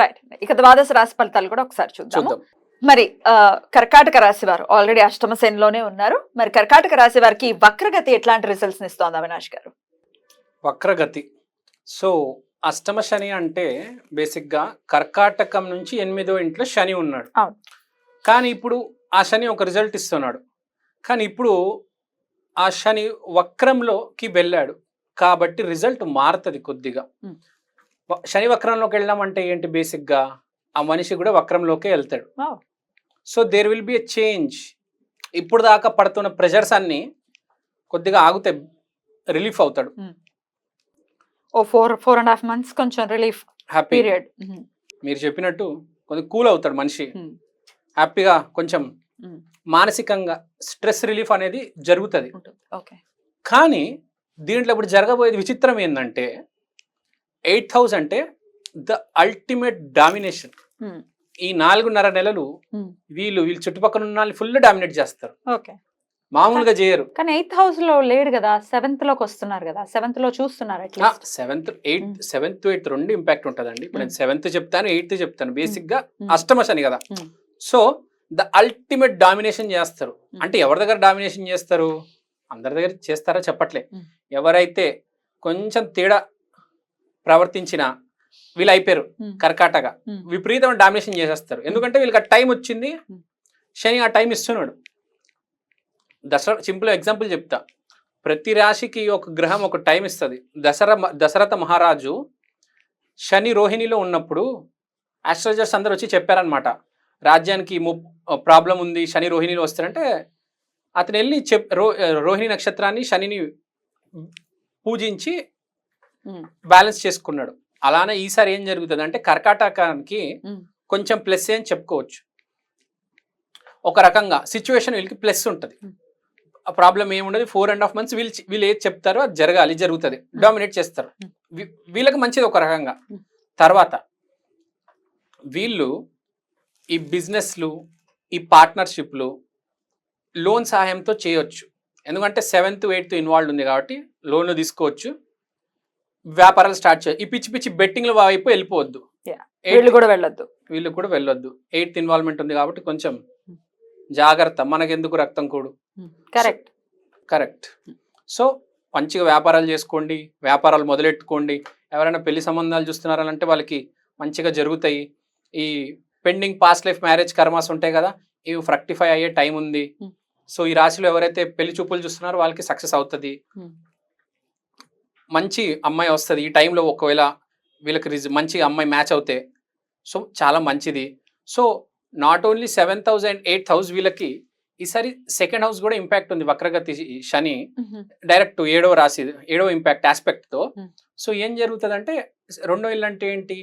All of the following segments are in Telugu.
రైట్ ఇక ద్వాదశ రాశి ఫలితాలు కూడా ఒకసారి చూద్దాం. మరి కర్కాటక రాశి వారు ఆల్రెడీ అష్టమ శనిలోనే ఉన్నారు. మరి కర్కాటక రాశి వారికి వక్రగతి ఎట్లాంటి రిజల్ట్స్ ఇస్తోంది అవినాష్ గారు? వక్రగతి. సో అష్టమ శని అంటే బేసిక్గా కర్కాటకం నుంచి ఎనిమిదో ఇంట్లో శని ఉన్నాడు. కానీ ఇప్పుడు ఆ శని ఒక రిజల్ట్ ఇస్తున్నాడు. కానీ ఇప్పుడు ఆ శని వక్రంలోకి వెళ్ళాడు. కాబట్టి రిజల్ట్ మారుతుంది కొద్దిగా. శని వక్రంలోకి వెళ్ళామంటే ఏంటి బేసిక్గా? ఆ మనిషి కూడా వక్రంలోకే వెళ్తాడు. So there will be a change ఇప్పుడు దాకా పడుతున్న ప్రెషర్స్ అన్ని కొద్దిగా ఆగుతాయి రిలీఫ్ అవుతాడు. ఓ four four and half months కొంచెం రిలీఫ్ హ్యాపీ పీరియడ్ మీరు చెప్పినట్టు కొంచెం కూల్ అవుతాడు మనిషి. హ్యాపీగా కొంచెం మానసికంగా స్ట్రెస్ రిలీఫ్ అనేది జరుగుతుంది. ఓకే కానీ దీంట్లో ఇప్పుడు జరగబోయేది విచిత్రం ఏంటంటే ఎయిత్ హౌస్ అంటే ద అల్టిమేట్ డామినేషన్ ఈ నాలుగున్నర నెలలు Hmm. వీళ్ళు వీళ్ళు చుట్టుపక్కల ఉన్న వాళ్ళు ఫుల్ డామినేట్ చేస్తారు ఓకే మామూలుగా చేయరు కానీ ఎయిత్ హౌస్లో లేడు కదా సెవెంత్లోకి వస్తున్నారు కదా సెవెంత్లో చూస్తున్నారు at least seventh eighth Hmm. Seventh eighth రెండు ఇంపాక్ట్ ఉంటుందండి ఇప్పుడు నేను Hmm. సెవెంత్ చెప్తాను ఎయిత్ చెప్తాను బేసిక్గా Hmm. అష్టమ శని కదా Hmm. So the ultimate domination చేస్తారు Hmm. అంటే ఎవరి దగ్గర డామినేషన్ చేస్తారు అందరి దగ్గర చేస్తారా చెప్పట్లే Hmm. ఎవరైతే కొంచెం తేడా ప్రవర్తించిన వీళ్ళు అయిపోయారు కర్కాటక. విపరీతమైన డామినేషన్ చేసేస్తారు. ఎందుకంటే వీళ్ళకి ఆ టైం వచ్చింది. శని ఆ టైం ఇస్తున్నాడు. దసరా సింపుల్ ఎగ్జాంపుల్ చెప్తా. ప్రతి రాశికి ఒక గ్రహం ఒక టైం ఇస్తుంది. దసరా దశరథ మహారాజు శని రోహిణిలో ఉన్నప్పుడు ఆస్ట్రాలజర్స్ అందరు వచ్చి చెప్పారనమాట రాజ్యానికి ప్రాబ్లం ఉంది శని రోహిణిలో వస్తారంటే అతను వెళ్ళి చెప్ రో రోహిణి నక్షత్రాన్ని శనిని పూజించి బ్యాలెన్స్ చేసుకున్నాడు. అలానే ఈసారి ఏం జరుగుతుంది అంటే కర్కాటకానికి కొంచెం ప్లస్ అని చెప్పుకోవచ్చు. ఒక రకంగా సిచ్యువేషన్ వీళ్ళకి ప్లస్ ఉంటుంది. ఆ ప్రాబ్లం ఏముండదు. ఫోర్ అండ్ హాఫ్ మంత్స్ వీళ్ళు వీళ్ళు ఏది చెప్తారో అది జరగాలి జరుగుతుంది. డామినేట్ చేస్తారు. వీళ్ళకి మంచిది ఒక రకంగా. తర్వాత వీళ్ళు ఈ బిజినెస్లు ఈ పార్ట్నర్షిప్లు లోన్ సహాయంతో చేయొచ్చు. ఎందుకంటే సెవెంత్ ఎయిత్ ఇన్వాల్వ్ ఉంది కాబట్టి లోన్లు తీసుకోవచ్చు. వ్యాపారాలు స్టార్ట్ చేయొచ్చు ఈ పిచ్చి పిచ్చి బెట్టింగ్ల వైపు వెళ్ళిపోవద్దు. వీళ్ళు కూడా వెళ్ళొద్దు. వీళ్ళు కూడా వెళ్ళొద్దు. ఎయిత్ ఇన్వాల్వ్మెంట్ ఉంది కాబట్టి కొంచెం జాగ్రత్త. మనకెందుకు రక్తం కూడు? కరెక్ట్ కరెక్ట్ సో మంచిగా వ్యాపారాలు చేసుకోండి. వ్యాపారాలు మొదలెట్టుకోండి. ఎవరైనా పెళ్ళి సంబంధాలు చూస్తున్నారంటే వాళ్ళకి మంచిగా జరుగుతాయి. ఈ pending past life marriage karmas ఉంటాయి కదా ఇవి ఫ్రక్టిఫై అయ్యే టైం ఉంది. Hmm. సో ఈ రాశిలో ఎవరైతే పెళ్ళి చూపులు చూస్తున్నారో వాళ్ళకి సక్సెస్ అవుతుంది. మంచి అమ్మాయి వస్తుంది. ఈ టైంలో ఒకవేళ వీళ్ళకి రిజ మంచి అమ్మాయి మ్యాచ్ అవుతే సో చాలా మంచిది. So not only seventh house and eighth house వీళ్ళకి ఈసారి సెకండ్ హౌస్ కూడా ఇంపాక్ట్ ఉంది. వక్రగతి శని డైరెక్ట్ ఏడవ రాశి ఏడవ ఇంపాక్ట్ ఆస్పెక్ట్తో. సో ఏం జరుగుతుందంటే రెండో ఇల్లు అంటే ఏంటి?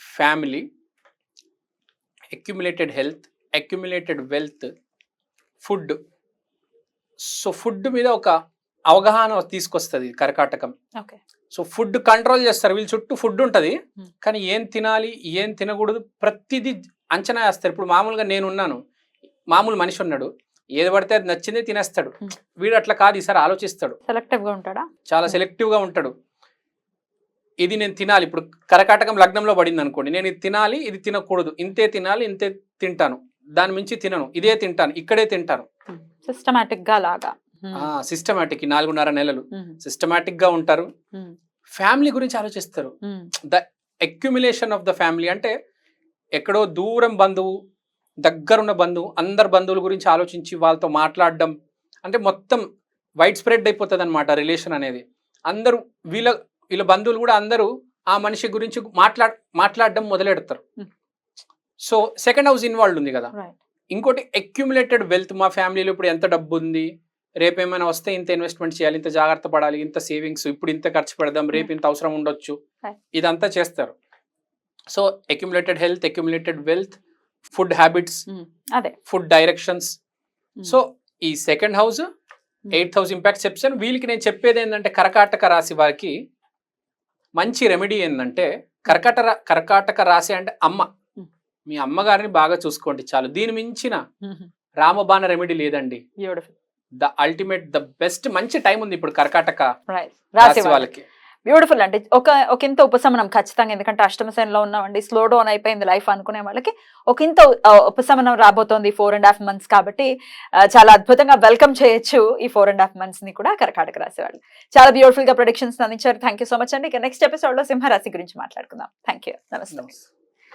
Family accumulated health accumulated wealth food so food మీద ఒక అవగాహన తీసుకొస్తుంది కర్కాటకం. ఓకే. సో ఫుడ్ కంట్రోల్ చేస్తారు. వీళ్ళ చుట్టూ ఫుడ్ ఉంటుంది. కానీ ఏం తినాలి ఏం తినకూడదు ప్రతిదీ అంచనా వేస్తారు. ఇప్పుడు మామూలుగా నేను ఉన్నాను మామూలు మనిషి ఉన్నాడు. ఏది పడితే అది నచ్చిందే తినేస్తాడు. వీడు అట్లా కాదు. ఈసారి ఆలోచిస్తాడు. సెలెక్టివ్గా ఉంటాడా? చాలా Hmm. సెలెక్టివ్గా ఉంటాడు. ఇది నేను తినాలి. ఇప్పుడు కరకాటకం లగ్నంలో పడింది అనుకోండి నేను ఇది తినాలి ఇది తినకూడదు. ఇంతే తినాలి ఇంతే తింటాను. దాని మించి తినను. ఇదే తింటాను. ఇక్కడే తింటాను. సిస్టమాటిక్గా లాగా. సిస్టమేటిక్ నాలుగున్నర నెలలు. సిస్టమేటిక్గా ఉంటారు. ఫ్యామిలీ గురించి ఆలోచిస్తారు. The accumulation of the family అంటే ఎక్కడో దూరం బంధువు దగ్గరున్న బంధువు అందరు బంధువుల గురించి ఆలోచించి వాళ్ళతో మాట్లాడడం అంటే మొత్తం వైడ్ స్ప్రెడ్ అయిపోతుంది అనమాట రిలేషన్ అనేది. అందరూ వీళ్ళ వీళ్ళ బంధువులు కూడా అందరూ ఆ మనిషి గురించి మాట్లాడ మాట్లాడడం మొదలెడతారు. సో సెకండ్ హౌస్ ఇన్వాల్వ్ ఉంది కదా. ఇంకోటి అక్యుములేటెడ్ వెల్త్ మా ఫ్యామిలీలో ఇప్పుడు ఎంత డబ్బు ఉంది? రేపు ఏమైనా వస్తే ఇంత ఇన్వెస్ట్మెంట్ చేయాలి ఇంత జాగ్రత్త పడాలి ఇంత సేవింగ్స్ ఇప్పుడు ఇంత ఖర్చు పెడదాం రేపు ఇంత అవసరం ఉండొచ్చు. ఇదంతా చేస్తారు. So accumulated health accumulated wealth food habits అదే. ఫుడ్ డైరెక్షన్స్ సో ఈ second house eighth house impact చెప్తాను వీళ్ళకి నేను చెప్పేది ఏంటంటే కర్కాటక రాశి వారికి మంచి రెమెడీ ఏంటంటే కర్కాట కర్కాటక రాశి అంటే అమ్మ. Hmm. మీ అమ్మగారిని బాగా చూసుకోండి చాలు. దీని మించిన ఉమ్, రామబాణ రెమెడీ లేదండి. ద అల్టిమేట్ ద బెస్ట్ మంచి టైం ఉంది ఇప్పుడు కర్కాటక. రాశి వాళ్ళకి. బ్యూటిఫుల్ అండి. ఒక ఒక ఇంత ఉపశమనం ఖచ్చితంగా ఎందుకంటే అష్టమ శనిలో ఉన్నామండి. స్లో డౌన్ అయిపోయింది లైఫ్ అనుకునే వాళ్ళకి ఒక ఇంత ఉపశమనం రాబోతోంది ఫోర్ అండ్ హాఫ్ మంత్స్ కాబట్టి చాలా అద్భుతంగా వెల్కమ్ చేయొచ్చు ఈ ఫోర్ అండ్ హాఫ్ మంత్స్ని కూడా కర్కాటక రాశి వాళ్ళు. చాలా బ్యూటిఫుల్గా ప్రొడిక్షన్స్ అందించారు. థ్యాంక్ యూ సో మచ్ అండి. ఇక నెక్స్ట్ ఎపిసోడ్లో సింహరాశి గురించి మాట్లాడుకుందాం. థ్యాంక్ యూ నమస్తే.